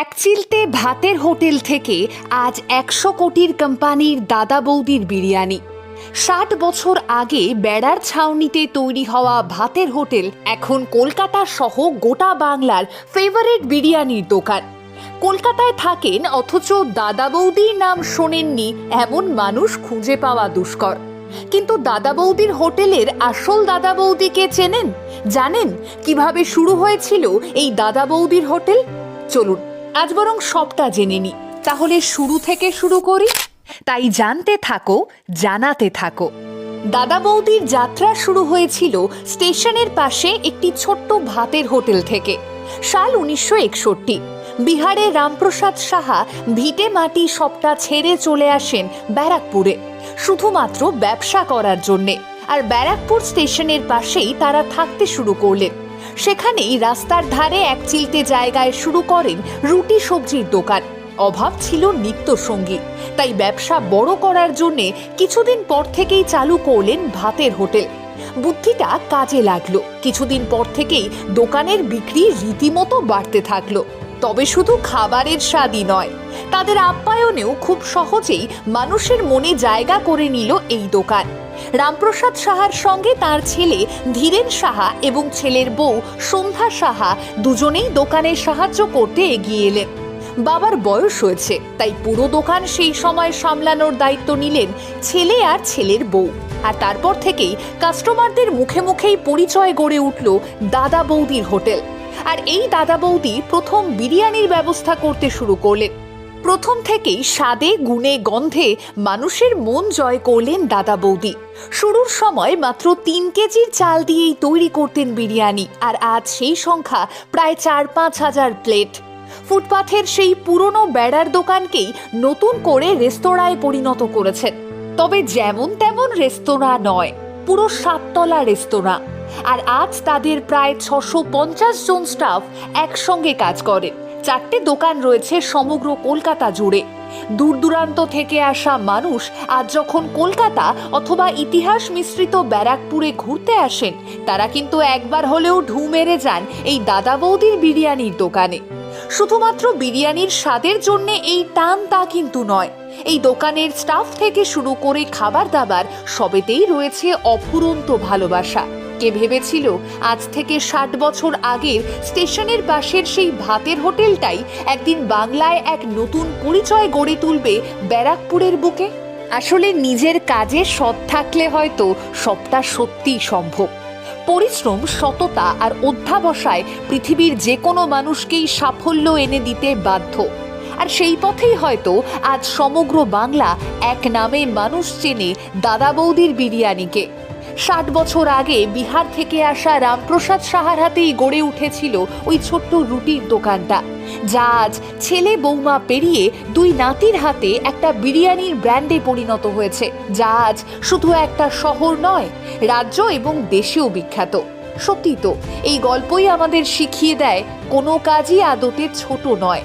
এক চিলতে ভাতের হোটেল থেকে আজ একশো কোটির কোম্পানির দাদা বৌদির বিরিয়ানি। ষাট বছর আগে বেড়ার ছাউনিতে তৈরি হওয়া ভাতের হোটেল এখন কলকাতা সহ গোটা বাংলার ফেভারিট বিরিয়ানির দোকান। কলকাতায় থাকেন অথচ দাদা বৌদির নাম শোনেননি এমন মানুষ খুঁজে পাওয়া দুষ্কর। কিন্তু দাদা বৌদির হোটেলের আসল দাদা বৌদিকে চেনেন? জানেন? কীভাবে শুরু হয়েছিল এই দাদা বৌদির হোটেল? চলুন। আজ বরং সবটা জেনে নি। তাহলে শুরু থেকে শুরু করি। তাই জানতে থাকো, জানাতে থাকো। দাদা বৌদির যাত্রা শুরু হয়েছিল স্টেশনের পাশে একটি ছোট্ট ভাতের হোটেল থেকে। সাল উনিশশো একষট্টি। বিহারের রামপ্রসাদ সাহা ভিটে মাটি সবটা ছেড়ে চলে আসেন ব্যারাকপুরে। শুধুমাত্র ব্যবসা করার জন্যে। আর ব্যারাকপুর স্টেশনের পাশেই তারা থাকতে শুরু করলেন। সেখানেই রাস্তার ধারে এক চিলতে জায়গায় শুরু করেন রুটি সবজির দোকান। অভাব ছিল নিত্য সঙ্গী। তাই ব্যবসা বড় করার জন্যে কিছুদিন পর থেকেই চালু করলেন ভাতের হোটেল। বুদ্ধিটা কাজে লাগল। কিছুদিন পর থেকেই দোকানের বিক্রি রীতিমতো বাড়তে থাকল। তবে শুধু খাবারের স্বাদই নয়। তাদের আপ্যায়নেও খুব সহজেই মানুষের মনে জায়গা করে নিল এই দোকান। রামপ্রসাদ সাহার সঙ্গে তার ছেলে ধীরেন সাহা এবং ছেলের বউ সন্ধ্যা সাহা দুজনেই দোকানে সাহায্য করতে এগিয়ে এলেন। বাবার বয়স হয়েছে, তাই পুরো দোকান সেই সময় সামলানোর দায়িত্ব নিলেন ছেলে আর ছেলের বউ। আর তারপর থেকেই কাস্টমারদের মুখে মুখেই পরিচয় গড়ে উঠল দাদা বৌদির হোটেল। আর এই দাদা বৌদি প্রথম বিরিয়ানির ব্যবস্থা করতে শুরু করলেন। প্রথম থেকেই স্বাদে, গুণে, গন্ধে মানুষের মন জয় করলেন দাদা বৌদি। শুরুর সময় মাত্র তিন কেজির চাল দিয়েই তৈরি করতেন বিরিয়ানি, আর আজ সেই সংখ্যা প্রায় চার পাঁচ হাজার প্লেট। ফুটপাথের সেই পুরনো বেড়ার দোকানকেই নতুন করে রেস্তোরাঁয় পরিণত করেছেন। তবে যেমন তেমন রেস্তোরাঁ নয়, পুরো সাততলা রেস্তোরাঁ। আর আজ তাদের প্রায় ছশো পঞ্চাশ জন স্টাফ একসঙ্গে কাজ করে। চারটে দোকান রয়েছে সমগ্র কলকাতা জুড়ে। দূর দূরান্ত থেকে আসা মানুষ আজ যখন কলকাতা অথবা ইতিহাস মিশ্রিত ব্যারাকপুরে ঘুরতে আসেন, তারা কিন্তু একবার হলেও ঢু মেরে যান এই দাদা বৌদির বিরিয়ানির দোকানে। শুধুমাত্র বিরিয়ানির স্বাদের জন্য এই টান তা কিন্তু নয়। এই দোকানের স্টাফ থেকে শুরু করে খাবার দাবার সবেতেই রয়েছে অফুরন্ত ভালোবাসা। কে ভেবেছিল আজ থেকে ষাট বছর আগের স্টেশনের পাশের সেই ভাতের হোটেলটাই একদিন বাংলায় এক নতুন পরিচয় গড়ে তুলবে ব্যারাকপুরের বুকে? আসলে নিজের কাজে সৎ থাকলে হয়তো সবটা সত্যিই সম্ভব। পরিশ্রম, সততা আর অধ্যাবসায় পৃথিবীর যে কোনো মানুষকেই সাফল্য এনে দিতে বাধ্য। আর সেই পথেই হয়তো আজ সমগ্র বাংলা এক নামে মানুষ চেনে দাদা বৌদির বিরিয়ানিকে। ষাট বছর আগে বিহার থেকে আসা রামপ্রসাদ সাহার হাতেই গড়ে উঠেছিল ওই ছোট্ট রুটির দোকানটা। যা আজ ছেলে বৌমা পেরিয়ে দুই নাতির হাতে একটা বিরিয়ানির ব্র্যান্ডে পরিণত হয়েছে। যা আজ শুধু একটা শহর নয়, রাজ্য এবং দেশেও বিখ্যাত। সত্যি তো, এই গল্পই আমাদের শিখিয়ে দেয় কোনো কাজই আদতে ছোট নয়।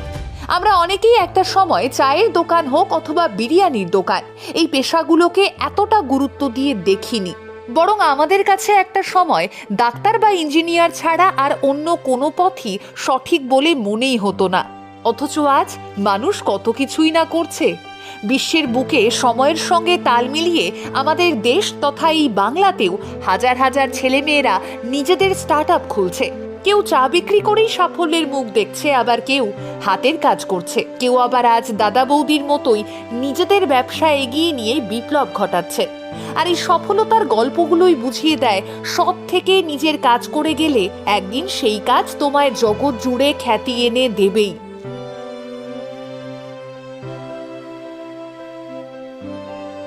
আমরা অনেকেই একটা সময় চায়ের দোকান হোক অথবা বিরিয়ানির দোকান, এই পেশাগুলোকে এতটা গুরুত্ব দিয়ে দেখিনি। বরং আমাদের কাছে একটা সময়, ডাক্তার বা ইঞ্জিনিয়ার ছাড়া আর অন্য কোনো পথই সঠিক বলে মনেই হতো না। অথচ আজ মানুষ কত কিছুই না করছে। বিশ্বের বুকে সময়ের সঙ্গে তাল মিলিয়ে আমাদের দেশ তথা এই বাংলাতেও হাজার হাজার ছেলেমেয়েরা নিজেদের স্টার্ট আপ খুলছে। কেউ চা বিক্রি করেই সাফল্যের মুখ দেখছে, আবার কেউ হাতের কাজ করছে। কেউ আবার আজ দাদা বৌদির মতোই নিজেদের ব্যবসা এগিয়ে নিয়ে বিপ্লব ঘটাচ্ছে। আর এই সফলতার গল্পগুলোই বুঝিয়ে দেয় সৎ থেকে নিজের কাজ করে গেলে একদিন সেই কাজ তোমায় জগৎ জুড়ে খ্যাতি এনে দেবেই।